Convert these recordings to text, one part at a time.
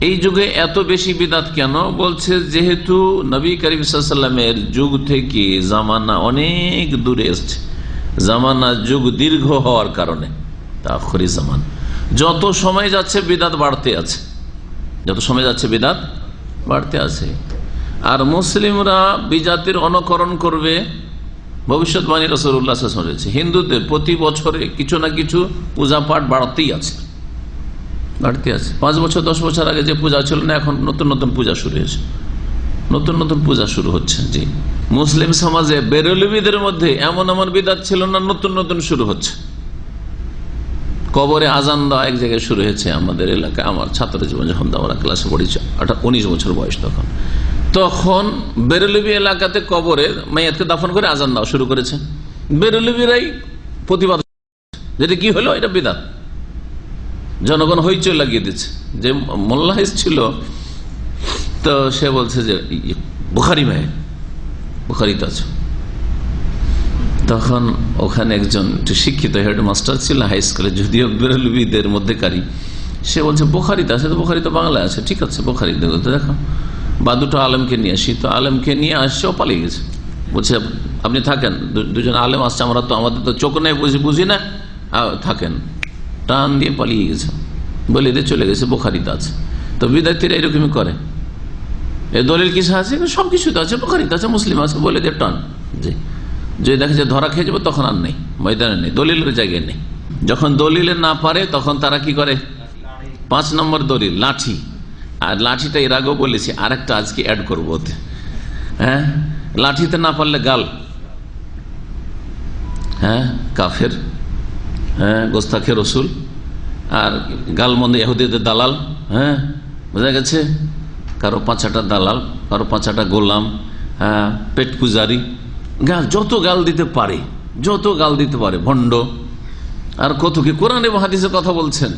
এই যুগে এত বেশি বিদাত কেন? বলছে, যেহেতু নবী করিম সাল্লামের যুগ থেকে জামানা অনেক দূরে এসছে। জামানা যুগ দীর্ঘ হওয়ার কারণে জামান। যত সময় যাচ্ছে, বিদাত বাড়তে আছে। যত সময় যাচ্ছে, বিদাত বাড়তে আছে। আর মুসলিমরা বিজাতির অনুকরণ করবে, ভবিষ্যৎবাণী রসুল্লাহ হিন্দুদের প্রতি বছরে কিছু না কিছু পূজা পাঠ বাড়তেই আছে। বাড়তে আছে। পাঁচ বছর, দশ বছর আগে যে পূজা ছিল না, এখন নতুন নতুন পূজা শুরু হয়েছে। নতুন নতুন পূজা শুরু হচ্ছে, জি। মুসলিম সমাজে বেরলবিদের মধ্যে এমন এমন বিদাত ছিল না, নতুন নতুন শুরু হচ্ছে। কবরে আজান দেওয়া এক জায়গায় শুরু হয়েছে আমাদের এলাকায়। আমার ছাত্র জীবন যখন আমরা ক্লাসে পড়েছি আঠারো উনিশ বছর বয়স তখন। তখন বেরলবি এলাকাতে কবরে মেয়াদকে দাফন করে আজান দেওয়া শুরু করেছে। বেরলবিরাই প্রতিবাদ যেটা কি হলো, এটা বিদাত। জনগণ হইচই লাগিয়ে দিচ্ছে। যে মোল্লা ছিল, তো সে বলছে যে বুখারি ভাই, বুখারিতে আছে। তখন ওখানে একজন শিক্ষিত হেডমাস্টার ছিল হাই স্কুলে, যদিও বেরলবিদের মধ্যেকারী। সে বলছে, বোখারিতে আছে তো বোখারি তো বাংলায় আছে। ঠিক আছে, বোখারি, দেখো বা দুটো আলেমকে নিয়ে আসি। তো আলেমকে নিয়ে আসছে ও পালিয়ে গেছে। বলছে, আপনি থাকেন দুজন আলেম আসছে, আমরা তো, আমাদের তো চোখ নেই, বুঝি বুঝি না? থাকেন। টান দিয়ে পালিয়ে গেছে। বলে দিয়ে চলে গেছে, বোখারিতে আছে। তো বিদ্যার্থীরা এরকমই করে। এ দলিল কিসে আছে? সব কিছুতে আছে, বোখারিতে আছে, মুসলিম আছে, বলে দিয়ে টান। জি যদি দেখে যে ধরা খেয়ে যাবে, তখন আর নেই, ময়দানে নেই, দলিলের জায়গায় নেই। যখন দলিলে না পারে, তখন তারা কি করে? পাঁচ নম্বর দলিল, লাঠি। আর লাঠিটা এর আগেও বলেছি আর একটা আজকে অ্যাড করব ওতে। হ্যাঁ? লাঠিতে না পারলে গাল। হ্যাঁ? কাফের। হ্যাঁ গোস্তাখে রসুল। আর গালমন্দ এহুদিদের দালাল হ্যাঁ বোঝা গেছে? কারও পাঁচাটা দালাল, কারও পাঁচাটা গোলাম হ্যাঁ পেট পূজারি। গাল, যত গাল দিতে পারে, যত গাল দিতে পারে, ভণ্ড। আর কত কি কোরআন এবং হাদিসের কথা বলছেন?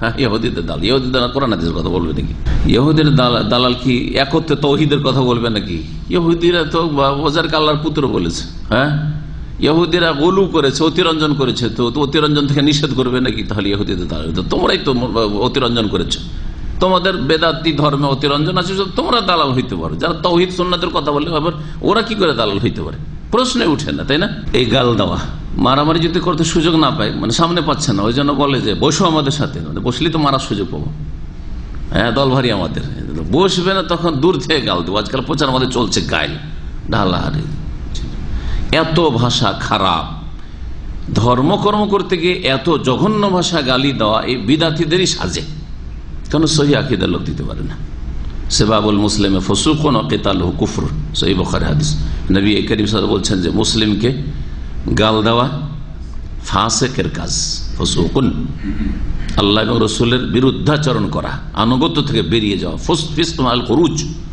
হ্যাঁ ইহুদিদের দাল ইহুদিদের কোরআন হাদিসের কথা বলবে নাকি? ইহুদের দালাল কি একত্রে তৌহিদের কথা বলবে নাকি? ইহুদিরা তো ওজার কাল্লার পুত্র বলেছে হ্যাঁ? ইহুদিরা গোলু করেছে, অতিরঞ্জন করেছে, তো অতিরঞ্জন থেকে নিষেধ করবে নাকি? তাহলে ইহুদিদের তোমরাই তো অতিরঞ্জন করেছ। তোমাদের বেদাতি ধর্মে অতিরঞ্জন আছে তোমরা দালাল হইতে পারো। যারা তৌহিদ সন্ন্যদের কথা বললে আবার ওরা কি করে দালাল হইতে পারে? প্রশ্নে উঠে না, তাই না? এই গাল দেওয়া। মারামারি যদি করতে সুযোগ না পায় মানে সামনে পাচ্ছে না, ওই জন্য বলে যে, বসো আমাদের সাথে। মানে বসলেই তো মারার সুযোগ পাবো। হ্যাঁ দল ভারী আমাদের। বসবে না, তখন দূর থেকে গাল দেবো। আজকাল প্রচার আমাদের চলছে গাইল ঢালাহারি। এত ভাষা খারাপ। ধর্মকর্ম করতে গিয়ে এত জঘন্য ভাষা গালি দেওয়া এই বিদাতিদেরই সাজে। কেন সহি আকিদার লোক দিতে পারে না। সেবাবুল মুসলিমে ফসুকন অকেতাল কুফর সহি বখার হাদিস। নবী করিম সাহেব বলছেন যে, মুসলিমকে গাল দেওয়া ফাঁসেকের কাজ, ফসুকুন। আল্লাহ এবং রসুলের বিরুদ্ধাচরণ করা, আনুগত্য থেকে বেরিয়ে যাওয়া ফুসফিসমাল খরুজ আন্ত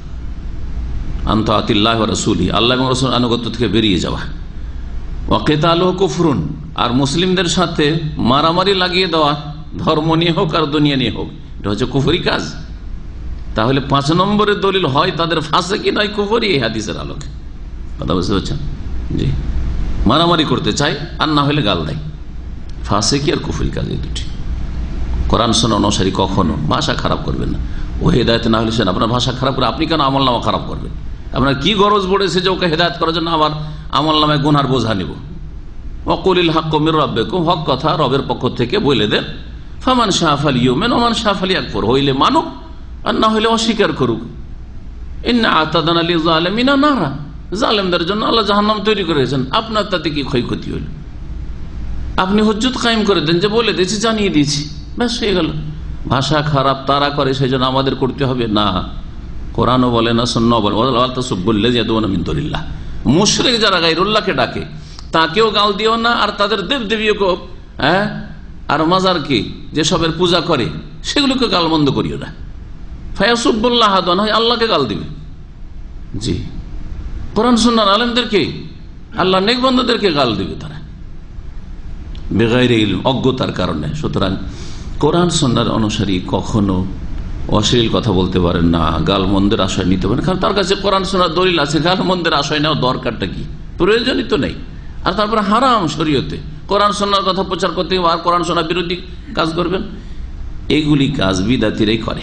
আতিল্লাহ রসুলি আল্লাহ এবং রসুল আনুগত্য থেকে বেরিয়ে যাওয়া। ওকেতাল কুফরুন, আর মুসলিমদের সাথে মারামারি লাগিয়ে দেওয়া, ধর্ম নিয়ে হোক আর দুনিয়া নিয়ে হোক, এটা হচ্ছে কুফরি কাজ। তাহলে পাঁচ নম্বরের দলিল হয় তাদের ফাঁসে কি নয়, কুফরি এই হাদিসের আলোকে। কথা বুঝতে পারছেন? জি। মারামারি করতে চাই আর না হলে গাল দেয়। ফাঁসে কি আর কুফরি কাজ এই দুটি। কোরআন শোনা, অনুসারী কখনো ভাষা খারাপ করবেন না। ও হেদায়ত না হলে সেন আপনার ভাষা খারাপ করে আপনি কেন আমল নামা খারাপ করবেন? আপনার কি গরজ পড়েছে যে ওকে হেদায়ত করার জন্য আবার আমল নামে গুনহার বোঝা নিব? অকলিল হাক কমির রব্বেকুম, হক কথা রবের পক্ষ থেকে বলে দেন, ফামান শাহফালি ইউমেন ওমান শাহফালি আকবর হইলে মানুক আর না হইলে অস্বীকার করুক। ইন্না আতাদান আলী জালেমিনা নারা, জালেমদের জন্য আল্লাহ জাহান্নাম তৈরি করেছেন, আপনার তাতে কি ক্ষয়ক্ষতি হইল? আপনি হজ্জুত কায়েম করে দেন যে বলে দিয়েছি, জানিয়ে দিয়েছি, ব্যাস হয়ে গেল। ভাষা খারাপ, তারা করে সেই জন্য আমাদের করতে হবে না। কোরআনও বলে না সন্ন্য বলে বললে যে মিন্দরিল্লাহ মুশরেক যারা গাইরুল্লাহকে ডাকে, তাকেও গাল দিও না, আর তাদের দেব দেবীকেও হ্যাঁ? আর মাজার কি? যেসবের পূজা করে, সেগুলোকে গাল বন্ধ করিও না। ফায়াসুবুল্লাহ হাদন হয় আল্লাহকে গাল দিবে। জি। কোরআন, সুন্নার আলমদেরকে আল্লাহ নেকবন্ধদেরকে গাল দিবে তারা। বেগাইরে অজ্ঞতার কারণে। সুতরাং কোরআন সন্ন্যার অনুসারী কখনো অশ্লীল কথা বলতে পারেন না গাল মন্দের আশয় নিতে পারেন। কারণ তার কাছে কোরআন শোনার দলিল আছে গাল মন্দের আশয় নেওয়া দরকারটা কি? প্রয়োজনই তো নেই। আর তারপরে হারাম শরীয়তে। কোরআন শোনার কথা প্রচার করতে আর কোরআন শোনা বিরোধী কাজ করবেন? এইগুলি কাজ বিদাতিরাই করে।